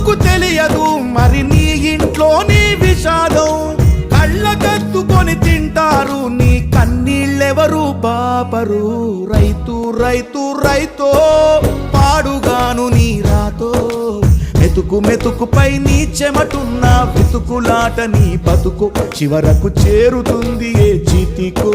దేవుడికెందుకు తెలియదు మరి నీ ఇంట్లో నీ విషాదం. కళ్ళ కత్తుకొని తింటారు నీ కన్నీళ్ళెవరు బాపరు రైతు రైతు రైతో పాడుగాను నీ రాతో. మెతుకు మెతుకుపై నీ చెమటున్న వెతుకులాట నీ బతుకు. చివరకు చేరుతుంది ఏ చితికో